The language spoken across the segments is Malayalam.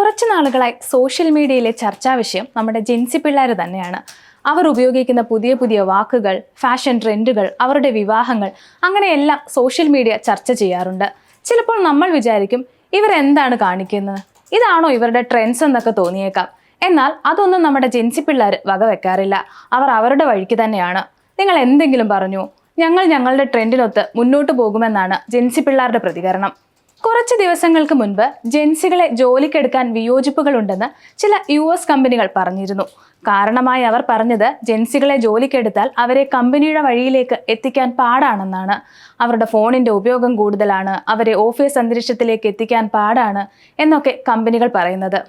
കുറച്ച് നാളുകളായി സോഷ്യൽ മീഡിയയിലെ ചർച്ചാ വിഷയം നമ്മുടെ ജെൻസി പിള്ളേർ തന്നെയാണ്. അവർ ഉപയോഗിക്കുന്ന പുതിയ പുതിയ വാക്കുകൾ ഫാഷൻ ട്രെൻഡുകൾ അവരുടെ വിവാഹങ്ങൾ അങ്ങനെയെല്ലാം സോഷ്യൽ മീഡിയ ചർച്ച ചെയ്യാറുണ്ട്. ചിലപ്പോൾ നമ്മൾ വിചാരിക്കും ഇവരെന്താണ് കാണിക്കുന്നത്? ഇതാണോ ഇവരുടെ ട്രെൻഡ്സ് എന്നൊക്കെ തോന്നിയേക്കാം. എന്നാൽ അതൊന്നും നമ്മുടെ ജെൻസി പിള്ളേർ വകവെക്കാറില്ല. അവർ അവരുടെ വഴിക്ക് തന്നെയാണ്. നിങ്ങൾ എന്തെങ്കിലും പറഞ്ഞു ഞങ്ങൾ ഞങ്ങളുടെ ട്രെൻഡിനൊത്ത് മുന്നോട്ട് പോകുമെന്നാണ് ജെൻസി പിള്ളേരുടെ പ്രതികരണം. കുറച്ച് ദിവസങ്ങൾക്ക് മുൻപ് ജെൻസികളെ ജോലിക്കെടുക്കാൻ വിയോജിപ്പുകളുണ്ടെന്ന് ചില യു എസ് കമ്പനികൾ പറഞ്ഞിരുന്നു. കാരണമായി അവർ പറഞ്ഞത് ജെൻസികളെ ജോലിക്കെടുത്താൽ അവരെ കമ്പനിയുടെ വഴിയിലേക്ക് എത്തിക്കാൻ പാടാണെന്നാണ്. അവരുടെ ഫോണിന്റെ ഉപയോഗം കൂടുതലാണ് അവരെ ഓഫീസ് അന്തരീക്ഷത്തിലേക്ക് എത്തിക്കാൻ പാടാണ് എന്നൊക്കെ കമ്പനികൾ പറയുന്നത്.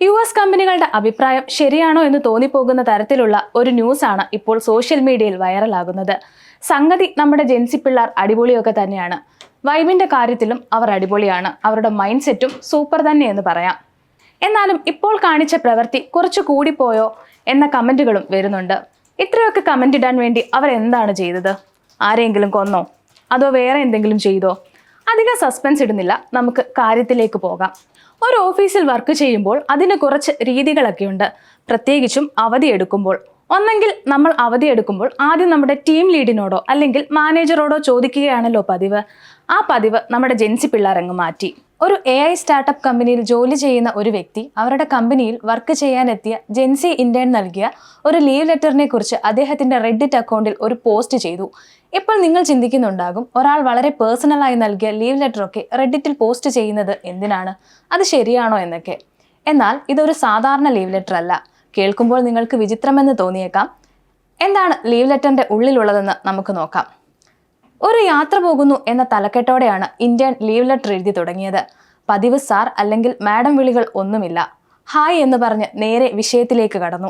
യു എസ് കമ്പനികളുടെ അഭിപ്രായം ശരിയാണോ എന്ന് തോന്നിപ്പോകുന്ന തരത്തിലുള്ള ഒരു ന്യൂസാണ് ഇപ്പോൾ സോഷ്യൽ മീഡിയയിൽ വൈറലാകുന്നത്. സംഗതി നമ്മുടെ ജെൻസി പിള്ളേർ അടിപൊളിയൊക്കെ തന്നെയാണ്. വൈബിന്റെ കാര്യത്തിലും അവർ അടിപൊളിയാണ്. അവരുടെ മൈൻഡ് സെറ്റും സൂപ്പർ തന്നെ എന്ന് പറയാം. എന്നാലും ഇപ്പോൾ കാണിച്ച പ്രവൃത്തി കുറച്ച് കൂടിപ്പോയോ എന്ന കമന്റുകളും വരുന്നുണ്ട്. ഇത്രയൊക്കെ കമന്റ് ഇടാൻ വേണ്ടി അവർ എന്താണ് ചെയ്തത്? ആരെങ്കിലും കൊന്നോ? അതോ വേറെ എന്തെങ്കിലും ചെയ്തോ? അധികം സസ്പെൻസ് ഇടുന്നില്ല. നമുക്ക് കാര്യത്തിലേക്ക് പോകാം. ഒരു ഓഫീസിൽ വർക്ക് ചെയ്യുമ്പോൾ അതിന് കുറച്ച് രീതികളൊക്കെ ഉണ്ട്. പ്രത്യേകിച്ചും അവധി എടുക്കുമ്പോൾ. ഒന്നെങ്കിൽ നമ്മൾ അവധി എടുക്കുമ്പോൾ ആദ്യം നമ്മുടെ ടീം ലീഡിനോടോ അല്ലെങ്കിൽ മാനേജറോടോ ചോദിക്കുകയാണല്ലോ പതിവ്. ആ പതിവ് നമ്മുടെ ജെൻസി പിള്ളേരങ്ങ് മാറ്റി. ഒരു എ ഐ സ്റ്റാർട്ടപ്പ് കമ്പനിയിൽ ജോലി ചെയ്യുന്ന ഒരു വ്യക്തി അവരുടെ കമ്പനിയിൽ വർക്ക് ചെയ്യാനെത്തിയ ജെൻസി ഇന്റേൺ നൽകിയ ഒരു ലീവ് ലെറ്ററിനെ കുറിച്ച് അദ്ദേഹത്തിന്റെ റെഡിറ്റ് അക്കൗണ്ടിൽ ഒരു പോസ്റ്റ് ചെയ്തു. ഇപ്പോൾ നിങ്ങൾ ചിന്തിക്കുന്നുണ്ടാകും ഒരാൾ വളരെ പേഴ്സണലായി നൽകിയ ലീവ് ലെറ്ററൊക്കെ റെഡിറ്റിൽ പോസ്റ്റ് ചെയ്യുന്നത് എന്തിനാണ്? അത് ശരിയാണോ എന്നൊക്കെ. എന്നാൽ ഇതൊരു സാധാരണ ലീവ് ലെറ്റർ അല്ല. കേൾക്കുമ്പോൾ നിങ്ങൾക്ക് വിചിത്രമെന്ന് തോന്നിയേക്കാം. എന്താണ് ലീവ് ലെറ്ററിന്റെ ഉള്ളിലുള്ളതെന്ന് നമുക്ക് നോക്കാം. ഒരു യാത്ര പോകുന്നു എന്ന തലക്കെട്ടോടെയാണ് ഇന്ത്യൻ ലീവ് ലെറ്റർ എഴുതി തുടങ്ങിയത്. പതിവ് സാർ അല്ലെങ്കിൽ മാഡം വിളികൾ ഒന്നുമില്ല. ഹായ് എന്ന് പറഞ്ഞ് നേരെ വിഷയത്തിലേക്ക് കടന്നു.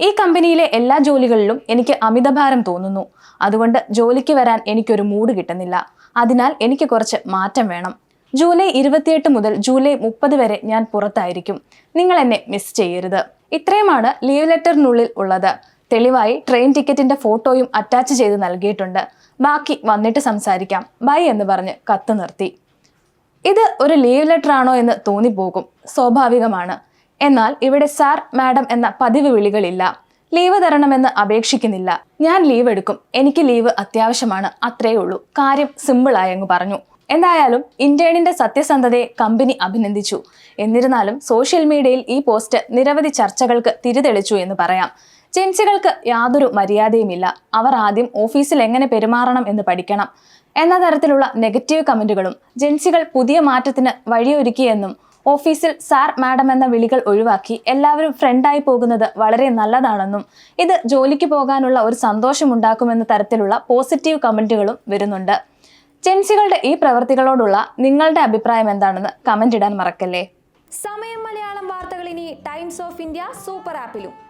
ഈ കമ്പനിയിലെ എല്ലാ ജോലികളിലും എനിക്ക് അമിതഭാരം തോന്നുന്നു. അതുകൊണ്ട് ജോലിക്ക് വരാൻ എനിക്കൊരു മൂഡ് കിട്ടുന്നില്ല. അതിനാൽ എനിക്ക് കുറച്ച് മാറ്റം വേണം. ജൂലൈ ഇരുപത്തിയെട്ട് മുതൽ ജൂലൈ മുപ്പത് വരെ ഞാൻ പുറത്തായിരിക്കും. നിങ്ങൾ എന്നെ മിസ് ചെയ്യരുത്. ഇത്രയുമാണ് ലീവ് ലെറ്ററിനുള്ളിൽ ഉള്ളത്. തെളിവായി ട്രെയിൻ ടിക്കറ്റിന്റെ ഫോട്ടോയും അറ്റാച്ച് ചെയ്ത് നൽകിയിട്ടുണ്ട്. ബാക്കി വന്നിട്ട് സംസാരിക്കാം. ബൈ എന്ന് പറഞ്ഞ് കത്ത് നിർത്തി. ഇത് ഒരു ലീവ് ലെറ്റർ ആണോ എന്ന് തോന്നിപ്പോകും. സ്വാഭാവികമാണ്. എന്നാൽ ഇവിടെ സാർ മാഡം എന്ന പതിവ് വിളികളില്ല. ലീവ് തരണമെന്ന് അപേക്ഷിക്കുന്നില്ല. ഞാൻ ലീവ് എടുക്കും. എനിക്ക് ലീവ് അത്യാവശ്യമാണ്. അത്രയേ ഉള്ളൂ. കാര്യം സിമ്പിളായി അങ്ങ് പറഞ്ഞു. എന്തായാലും ഇന്റേണിന്റെ സത്യസന്ധതയെ കമ്പനി അഭിനന്ദിച്ചു. എന്നിരുന്നാലും സോഷ്യൽ മീഡിയയിൽ ഈ പോസ്റ്റ് നിരവധി ചർച്ചകൾക്ക് തിരിതെളിച്ചു എന്ന് പറയാം. ജെൻസികൾക്ക് യാതൊരു മര്യാദയുമില്ല. അവർ ആദ്യം ഓഫീസിൽ എങ്ങനെ പെരുമാറണം എന്ന് പഠിക്കണം. എന്ന തരത്തിലുള്ള നെഗറ്റീവ് കമന്റുകളും ജെൻസികൾ പുതിയ മാറ്റത്തിന് വഴിയൊരുക്കിയെന്നും ഓഫീസിൽ സാർ മാഡം എന്ന വിളികൾ ഒഴിവാക്കി എല്ലാവരും ഫ്രണ്ടായി പോകുന്നത് വളരെ നല്ലതാണെന്നും ഇത് ജോലിക്ക് പോകാനുള്ള ഒരു സന്തോഷമുണ്ടാക്കുമെന്ന തരത്തിലുള്ള പോസിറ്റീവ് കമന്റുകളും വരുന്നുണ്ട്. ജെൻസികളുടെ ഈ പ്രവൃത്തികളോടുള്ള നിങ്ങളുടെ അഭിപ്രായം എന്താണെന്ന് കമന്റ് ഇടാൻ മറക്കല്ലേ? സമയം മലയാളം വാർത്തകൾ ഇനി ടൈംസ് ഓഫ് ഇന്ത്യ സൂപ്പർ ആപ്പിലും.